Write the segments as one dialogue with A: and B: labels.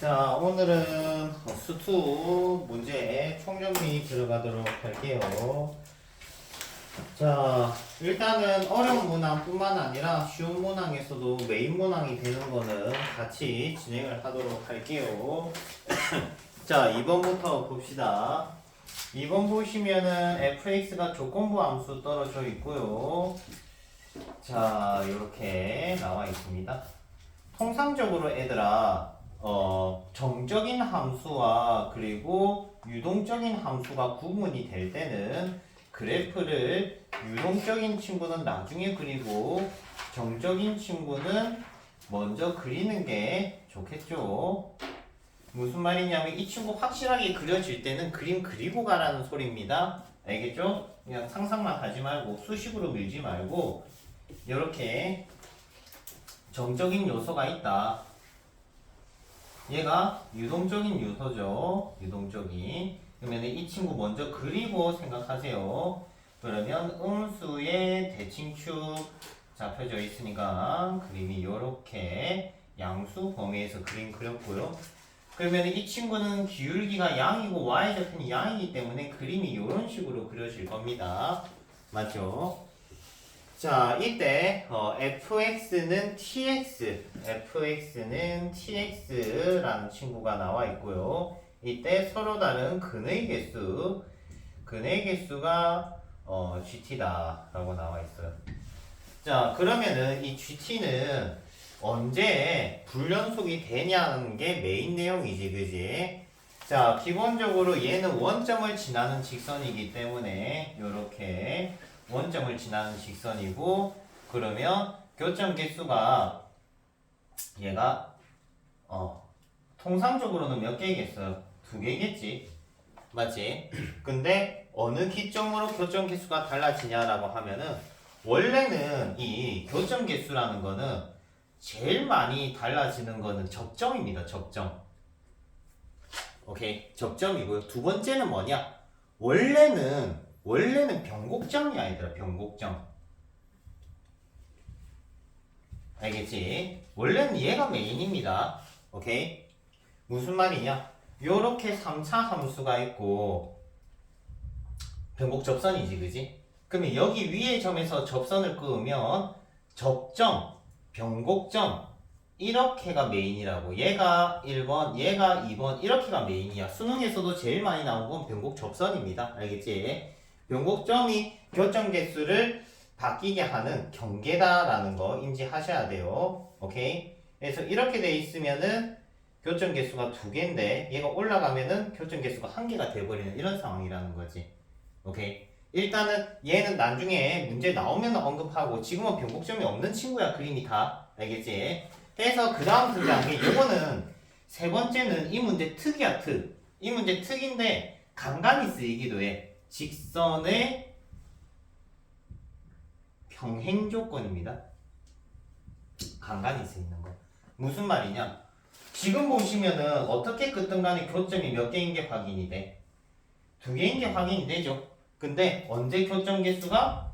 A: 자, 오늘은 수투 문제 총정리 들어가도록 할게요. 자, 일단은 어려운 문항뿐만 아니라 쉬운 문항에서도 메인 문항이 되는 거는 같이 진행을 하도록 할게요. 자, 2번부터 봅시다. 2번 보시면은 fx가 조건부 함수 떨어져 있고요. 자, 이렇게 나와 있습니다. 통상적으로 애들아, 어, 정적인 함수와 그리고 유동적인 함수가 구분이 될 때는 그래프를 유동적인 친구는 나중에 그리고 정적인 친구는 먼저 그리는 게 좋겠죠. 무슨 말이냐면 이 친구 확실하게 그려질 때는 그림 그리고 가라는 소리입니다. 알겠죠? 그냥 상상만 하지 말고 수식으로 밀지 말고 이렇게 정적인 요소가 있다. 얘가 유동적인 요소죠. 유동적인. 그러면 이 친구 먼저 그리고 생각하세요. 그러면 음수의 대칭축 잡혀져 있으니까 그림이 이렇게 양수 범위에서 그림 그렸고요. 그러면 이 친구는 기울기가 양이고 y좌표는 양이기 때문에 그림이 이런 식으로 그려질 겁니다. 맞죠? 자, 이때 어, fx는 tx, fx는 tx라는 친구가 나와 있고요. 이때 서로 다른 근의 개수, 근의 개수가 어, gt다라고 나와 있어요. 자, 그러면은 이 gt는 언제 불연속이 되냐는 게 메인 내용이지, 그지? 자, 기본적으로 얘는 원점을 지나는 직선이기 때문에 이렇게 원점을 지나는 직선이고 그러면 교점 개수가 얘가 어 통상적으로는 몇 개겠어요? 두 개겠지. 맞지? 근데 어느 기점으로 교점 개수가 달라지냐라고 하면은 원래는 이 교점 개수라는 거는 제일 많이 달라지는 거는 적점입니다 적점 오케이? 적점이고요. 두 번째는 뭐냐? 원래는 원래는 변곡점이 아니더라 변곡점 알겠지? 원래는 얘가 메인입니다 오케이? 무슨 말이냐 요렇게 3차 함수가 있고 변곡 접선이지 그지? 그러면 여기 위에 점에서 접선을 그으면 접점, 변곡점 이렇게가 메인이라고 얘가 1번, 얘가 2번 이렇게가 메인이야 수능에서도 제일 많이 나온 건 변곡 접선입니다 알겠지? 변곡점이 교점 개수를 바뀌게 하는 경계다라는 거 인지하셔야 돼요. 오케이? 그래서 이렇게 돼 있으면은 교점 개수가 두 개인데 얘가 올라가면은 교점 개수가 한 개가 돼버리는 이런 상황이라는 거지. 오케이? 일단은 얘는 나중에 문제 나오면 언급하고 지금은 변곡점이 없는 친구야 그림이 다 알겠지? 그래서 그 다음 특이한 게 이거는 세 번째는 이 문제 특이야 특. 이 문제 특인데 간간히 쓰이기도 해. 직선의 평행 조건입니다. 간간히 쓰이는 거. 무슨 말이냐? 지금 보시면은 어떻게 끄든 간에 교점이 몇 개인 게 확인이 돼? 두 개인 게 확인이 되죠. 근데 언제 교점 개수가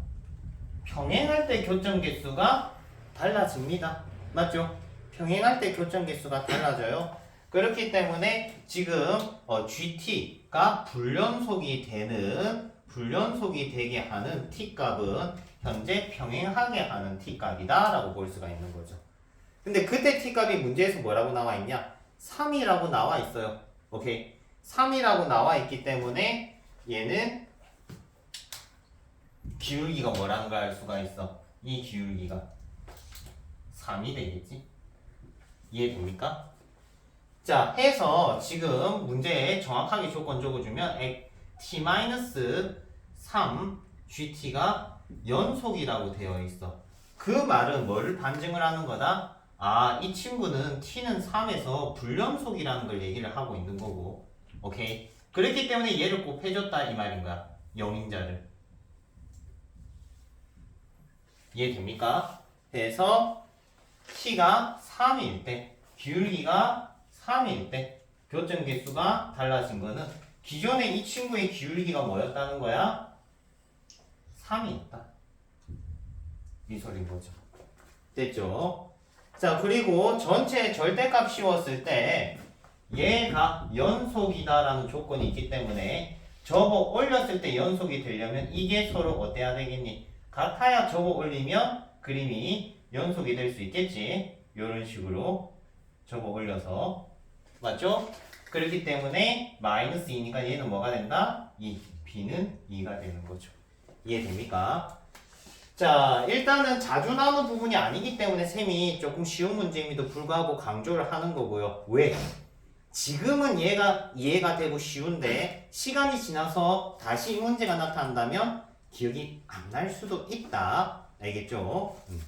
A: 평행할 때 교점 개수가 달라집니다. 맞죠? 평행할 때 교점 개수가 달라져요. 그렇기 때문에 지금 어, GT가 불연속이 되는 불연속이 되게 하는 t 값은 현재 평행하게 하는 t 값이다 라고 볼 수가 있는 거죠. 근데 그때 t 값이 문제에서 뭐라고 나와 있냐? 3이라고 나와 있어요. 오케이. 3이라고 나와 있기 때문에 얘는 기울기가 뭐라는 걸 알 수가 있어. 이 기울기가 3이 되겠지? 이해 됩니까? 자, 해서 지금 문제에 정확하게 조건 적어주면 t-3 gt가 연속이라고 되어 있어. 그 말은 뭘 반증을 하는 거다? 아, 이 친구는 t는 3에서 불연속이라는 걸 얘기를 하고 있는 거고. 오케이? 그렇기 때문에 얘를 꼭 해줬다 이 말인 거야. 영인자를. 이해됩니까? 그래서 t가 3일 때 기울기가 3일 때 교점 개수가 달라진 거는 기존에 이 친구의 기울기가 뭐였다는 거야? 3이었다. 이 소리인 거죠. 됐죠? 자, 그리고 전체 절대값 씌웠을 때 얘가 연속이다라는 조건이 있기 때문에 접어 올렸을 때 연속이 되려면 이게 서로 어때야 되겠니? 같아야 접어 올리면 그림이 연속이 될 수 있겠지. 이런 식으로 접어 올려서 맞죠? 그렇기 때문에 마이너스 2니까 얘는 뭐가 된다? 2. b는 2가 되는 거죠. 이해됩니까? 자, 일단은 자주 나오는 부분이 아니기 때문에 셈이 조금 쉬운 문제임에도 불구하고 강조를 하는 거고요. 왜? 지금은 얘가 이해가 되고 쉬운데 시간이 지나서 다시 이 문제가 나타난다면 기억이 안 날 수도 있다. 알겠죠? 음.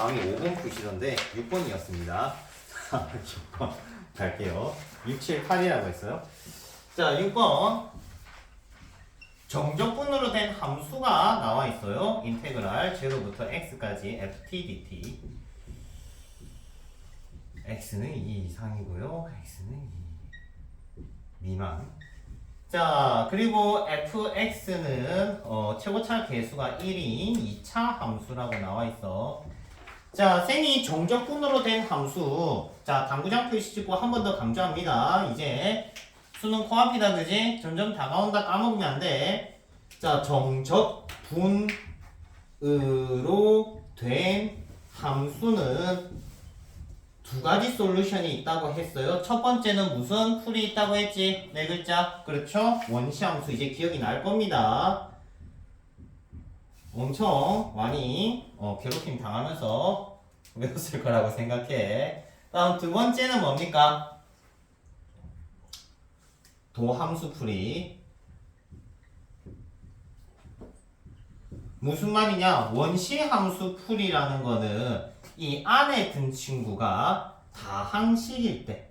A: 다음 상황이 5번 푸시던데 6번이었습니다. 6번 갈게요. 6, 7, 8이라고 했어요. 자, 6번 정적분으로 된 함수가 나와 있어요. 인테그랄 제로부터 x까지 ft dt x는 2 이상이고요. x는 2 미만. 자, 그리고 fx는 어, 최고차 개수가 1인 2차 함수라고 나와 있어. 자, 쌤이 정적분으로 된 함수. 자, 당구장 표시 찍고 한 번 더 강조합니다. 이제 수능 코앞이다, 그지? 점점 다가온다 까먹으면 안 돼. 자, 정적분으로 된 함수는 두 가지 솔루션이 있다고 했어요. 첫 번째는 무슨 풀이 있다고 했지? 네 글자. 그렇죠? 원시 함수 이제 기억이 날 겁니다. 엄청 많이 어, 괴롭힘 당하면서 외웠을 거라고 생각해. 다음 두 번째는 뭡니까? 도함수 풀이. 무슨 말이냐? 원시함수 풀이라는 거는 이 안에 든 친구가 다항식일 때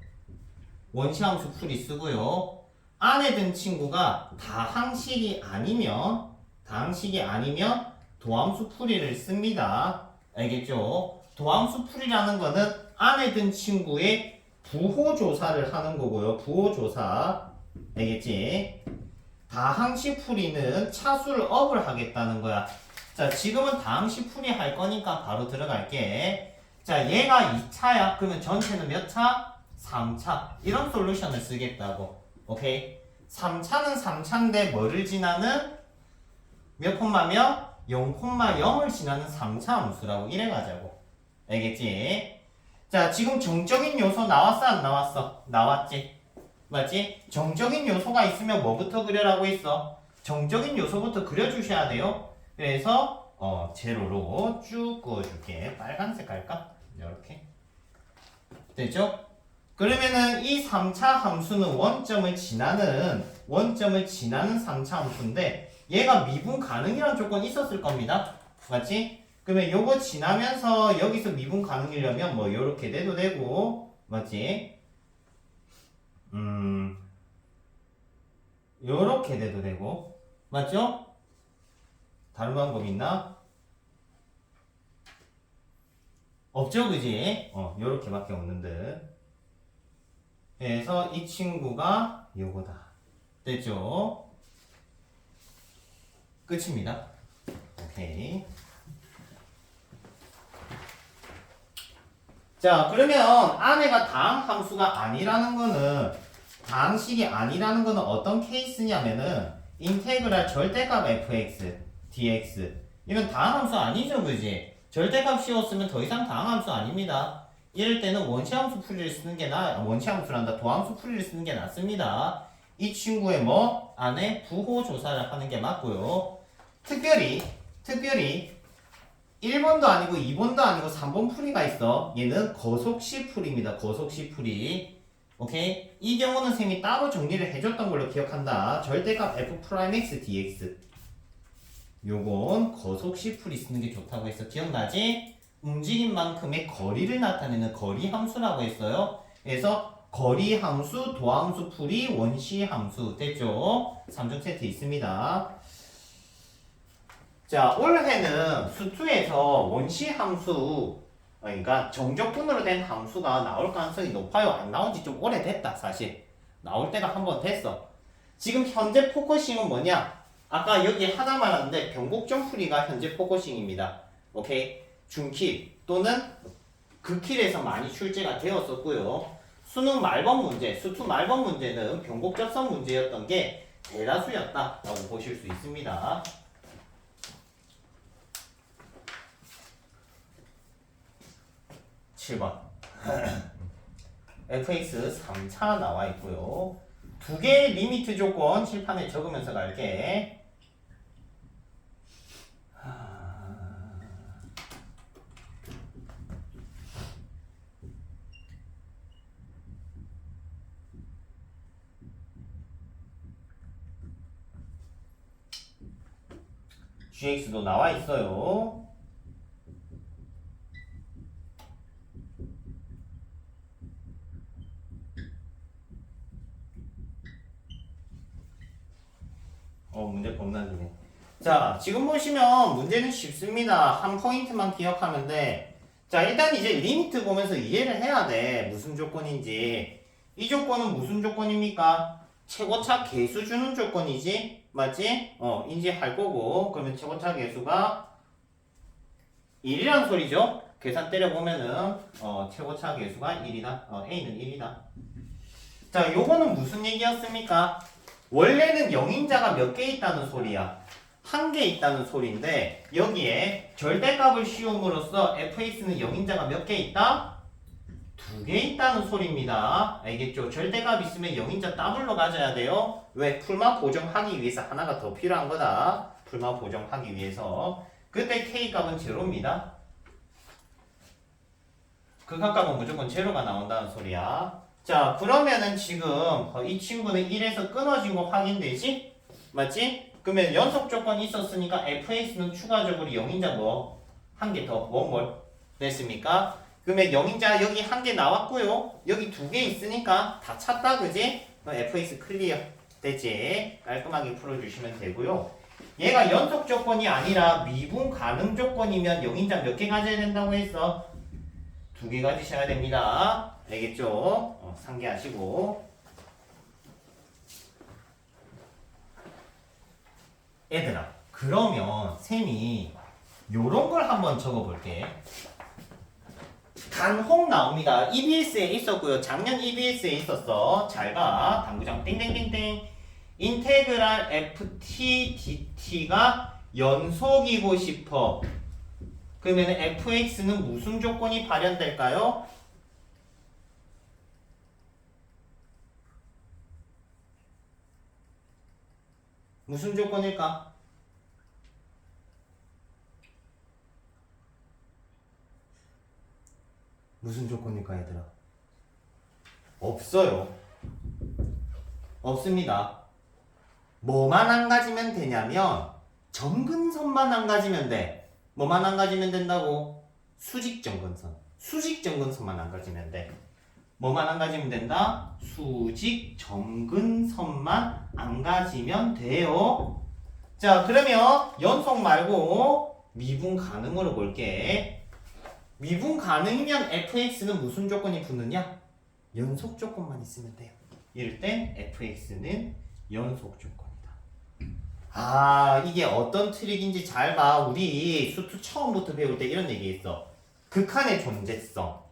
A: 원시함수 풀이 쓰고요. 안에 든 친구가 다항식이 아니면 다항식이 아니면 도함수 풀이를 씁니다. 알겠죠? 도함수 풀이라는 거는 안에 든 친구의 부호 조사를 하는 거고요. 부호 조사. 알겠지? 다항식 풀이는 차수를 업을 하겠다는 거야. 자, 지금은 다항식 풀이 할 거니까 바로 들어갈게. 자, 얘가 2차야. 그러면 전체는 몇 차? 3차. 이런 솔루션을 쓰겠다고. 오케이? 3차는 3차인데 뭐를 지나는? 몇 콤마며? 0,0을 지나는 3차 함수라고 이래 가자고. 알겠지? 자, 지금 정적인 요소 나왔어? 안 나왔어? 나왔지? 맞지? 정적인 요소가 있으면 뭐부터 그려라고 했어? 정적인 요소부터 그려주셔야 돼요. 그래서 어 제로로 쭉 그어줄게. 빨간색 할까? 이렇게 되죠? 그러면은 이 3차 함수는 원점을 지나는 원점을 지나는 3차 함수인데 얘가 미분 가능이라는 조건이 있었을 겁니다. 맞지? 그러면 요거 지나면서 여기서 미분 가능이려면 뭐 요렇게 돼도 되고 맞지? 음 요렇게 돼도 되고 맞죠? 다른 방법 있나? 없죠 그지? 어 요렇게밖에 없는데 그래서 이 친구가 요거다 됐죠? 끝입니다. 오케이. 자 그러면 안에가 다항 함수가 아니라는 거는 다항식이 아니라는 거는 어떤 케이스냐면은 인테그랄 절대값 fx dx. 이건 다항 함수 아니죠 그지? 절대값 씌웠으면 더 이상 다항 함수 아닙니다. 이럴 때는 원시함수 풀이를 쓰는 게 나, 원시함수란다. 도함수 풀이를 쓰는 게 낫습니다. 이 친구의 뭐? 안에 부호 조사를 하는 게 맞고요 특별히 특별히 1번도 아니고 2번도 아니고 3번 풀이가 있어. 얘는 거속시 풀입니다. 거속시 풀이. 오케이? 이 경우는 쌤이 따로 정리를 해줬던 걸로 기억한다. 절대값 f'(x) dx. 요건 거속시 풀이 쓰는 게 좋다고 했어. 기억나지? 움직인 만큼의 거리를 나타내는 거리 함수라고 했어요. 그래서 거리 함수, 도함수 풀이, 원시 함수 됐죠? 3종 세트 있습니다. 자, 올해는 수투에서 원시 함수, 그러니까 정적분으로 된 함수가 나올 가능성이 높아요. 안 나온 지 좀 오래됐다, 사실. 나올 때가 한 번 됐어. 지금 현재 포커싱은 뭐냐? 아까 여기 하다 말았는데 변곡점 풀이가 현재 포커싱입니다. 오케이? 중키 또는 극힐에서 많이 출제가 되었었고요. 수능 말번 문제, 수투 말번 문제는 변곡 접선 문제였던 게 대다수였다라고 보실 수 있습니다. 7번 fx 3차 나와 있고요. 두 개의 리미트 조건 칠판에 적으면서 갈게. gx도 나와 있어요. 어, 문제 겁나지네. 자, 지금 보시면 문제는 쉽습니다. 한 포인트만 기억하면 돼. 자, 일단 이제 리미트 보면서 이해를 해야 돼. 무슨 조건인지. 이 조건은 무슨 조건입니까? 최고차 개수 주는 조건이지? 맞지? 어, 인지할 거고. 그러면 최고차 개수가 1이란 소리죠? 계산 때려보면은, 어, 최고차 개수가 1이다. 어, A는 1이다. 자, 요거는 무슨 얘기였습니까? 원래는 영인자가 몇 개 있다는 소리야. 한 개 있다는 소리인데 여기에 절대값을 씌움으로써 fx는 영인자가 몇 개 있다? 두 개 있다는 소리입니다. 알겠죠? 절대값 있으면 영인자 더블로 가져야 돼요. 왜? 풀마 보정하기 위해서 하나가 더 필요한 거다. 풀마 보정하기 위해서. 그때 k값은 제로입니다. 극한값은 무조건 제로가 나온다는 소리야. 자, 그러면은 지금 어, 이 친구는 1에서 끊어진 거 확인되지? 맞지? 그러면 연속 조건이 있었으니까 fx는 추가적으로 0인자 뭐? 한 개 더, 원몰 됐습니까? 그러면 0인자 여기 한 개 나왔고요. 여기 두 개 있으니까 다 찼다, 그지? 그럼 fx 클리어 되지? 깔끔하게 풀어주시면 되고요. 얘가 연속 조건이 아니라 미분 가능 조건이면 0인자 몇 개 가져야 된다고 했어? 두 개 가지셔야 됩니다. 알겠죠? 어, 상기하시고. 얘들아, 그러면 쌤이 요런 걸 한번 적어볼게. 단홍 나옵니다. EBS에 있었고요. 작년 EBS에 있었어. 잘 봐. 당구장 땡땡땡땡. 인테그랄 FT DT가 연속이고 싶어. 그러면 fx는 무슨 조건이 발현될까요? 무슨 조건일까? 무슨 조건일까 얘들아? 없어요. 없습니다. 뭐만 안 가지면 되냐면 정근선만 안 가지면 돼. 뭐만 안 가지면 된다고? 수직 정근선. 수직 정근선만 안 가지면 돼. 뭐만 안 가지면 된다? 수직 정근선만 안 가지면 돼요. 자, 그러면 연속 말고 미분 가능으로 볼게. 미분 가능이면 fx는 무슨 조건이 붙느냐? 연속 조건만 있으면 돼요. 이럴 땐 fx는 연속 조건이다. 아, 이게 어떤 트릭인지 잘 봐. 우리 수투 처음부터 배울 때 이런 얘기 했어. 극한의 존재성.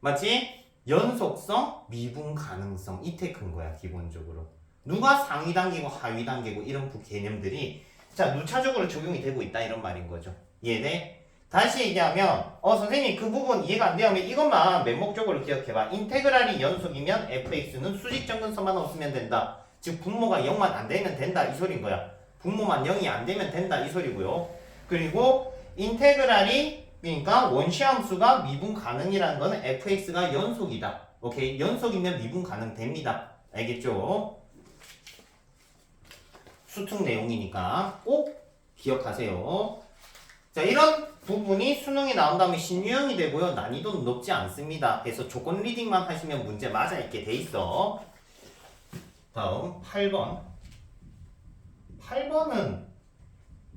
A: 맞지? 연속성, 미분 가능성 이 테크인 거야 기본적으로. 누가 상위 단계고 하위 단계고 이런 그 개념들이 자 누차적으로 적용이 되고 있다 이런 말인 거죠. 이해돼? 다시 얘기하면 어 선생님 그 부분 이해가 안 되면 이것만 맹목적으로 기억해봐. 인테그랄이 연속이면 fx는 수직 정근선만 없으면 된다. 즉 분모가 0만 안 되면 된다 이 소리인 거야. 분모만 0이 안 되면 된다 이 소리고요. 그리고 인테그랄이 그러니까 원시함수가 미분 가능이라는 거는 fx가 연속이다. 오케이 연속이면 미분 가능 됩니다. 알겠죠? 수특 내용이니까 꼭 기억하세요. 자 이런 부분이 수능에 나온 다음에 신유형이 되고요. 난이도는 높지 않습니다. 그래서 조건 리딩만 하시면 문제 맞아 있게 돼 있어. 다음 8번. 8번은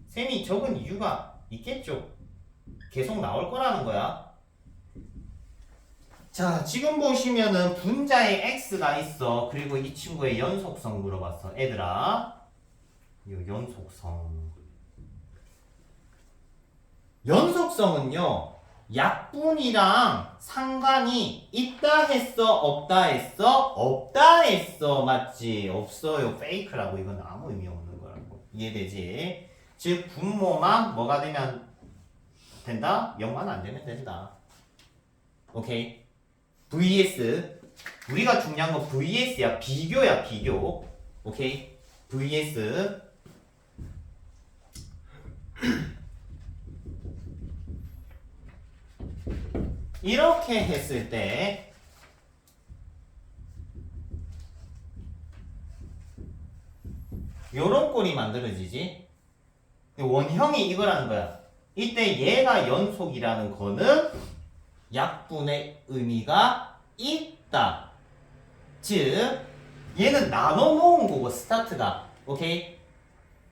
A: 쌤이 적은 이유가 있겠죠. 계속 나올 거라는 거야. 자, 지금 보시면은 분자에 x가 있어. 그리고 이 친구의 연속성 물어봤어. 애들아. 이 연속성. 연속성은요. 약분이랑 상관이 있다 했어 없다 했어 없다 했어 맞지 없어요 페이크라고 이건 아무 의미 없는 거라고 이해되지 즉 분모만 뭐가 되면 된다? 0만 안 되면 된다. 오케이. vs. 우리가 중요한 건 vs야. 비교야 비교. 오케이. vs. 이렇게 했을 때 요런 꼴이 만들어지지? 원형이 이거라는 거야 이때 얘가 연속이라는 거는 약분의 의미가 있다. 즉 얘는 나눠 모은 거고 스타트가. 오케이?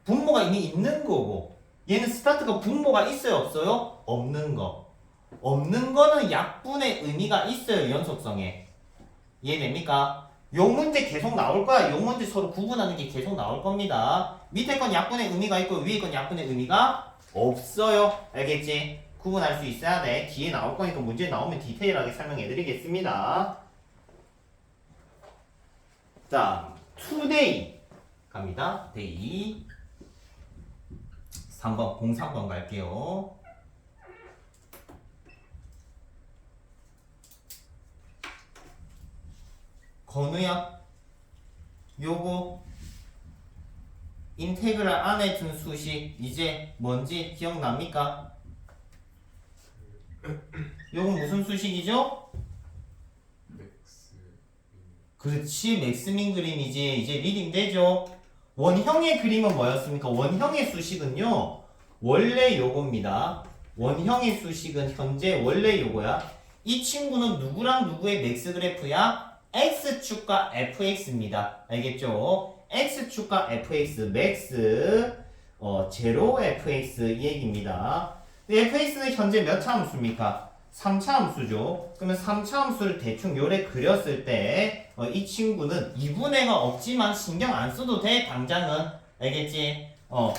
A: 분모가 이미 있는 거고 얘는 스타트가 분모가 있어요 없어요? 없는 거. 없는 거는 약분의 의미가 있어요 연속성에. 이해됩니까? 요 문제 계속 나올 거야. 요 문제 서로 구분하는 게 계속 나올 겁니다. 밑에 건 약분의 의미가 있고 위에 건 약분의 의미가 없어요. 알겠지? 구분할 수 있어야 돼. 뒤에 나올 거니까 문제 나오면 디테일하게 설명해 드리겠습니다. 자 today 갑니다. day 3번 03번 갈게요. 건우야 요거 인테그랄 안에 든 수식 이제 뭔지 기억납니까? 요건 무슨 수식이죠? 그렇지 맥스민 그림이지. 이제 리딩 되죠? 원형의 그림은 뭐였습니까? 원형의 수식은요. 원래 요겁니다. 원형의 수식은 현재 원래 요거야. 이 친구는 누구랑 누구의 맥스 그래프야? X축과 fx입니다. 알겠죠 x축과 fx 맥스 어 제로 fx 이 얘기입니다 fx는 현재 몇 차 함수입니까 3차 함수죠. 그러면 3차 함수를 대충 요래 그렸을 때, 어, 이 친구는 2분의가 없지만 신경 안 써도 돼, 당장은. 알겠지? 어,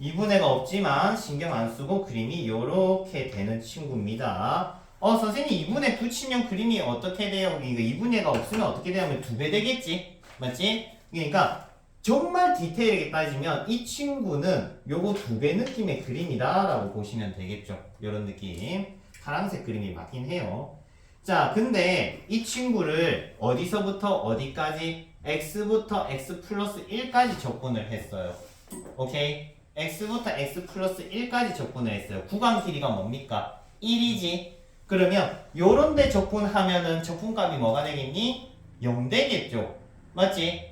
A: 2분의가 없지만 신경 안 쓰고 그림이 요렇게 되는 친구입니다. 어, 선생님 2분의 붙이면 그림이 어떻게 돼요? 이거 2분의가 없으면 어떻게 되냐면 두배 되겠지? 맞지? 그러니까 정말 디테일하게 따지면 이 친구는 요거 두 배 느낌의 그림이다 라고 보시면 되겠죠. 요런 느낌. 파란색 그림이 맞긴 해요. 자, 근데 이 친구를 어디서부터 어디까지 x부터 x 플러스 1까지 접근을 했어요. 오케이? x부터 x 플러스 1까지 접근을 했어요. 구간 길이가 뭡니까? 1이지. 그러면 요런 데 접근하면은 접근값이 뭐가 되겠니? 0 되겠죠. 맞지?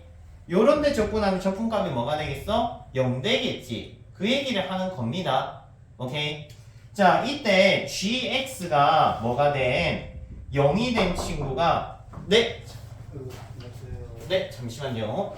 A: 요런 데 접근하면 접근값이 뭐가 되겠어? 0 되겠지. 그 얘기를 하는 겁니다. 오케이? 자, 이때 gx가 뭐가 된 0이 된 친구가 네, 네, 잠시만요.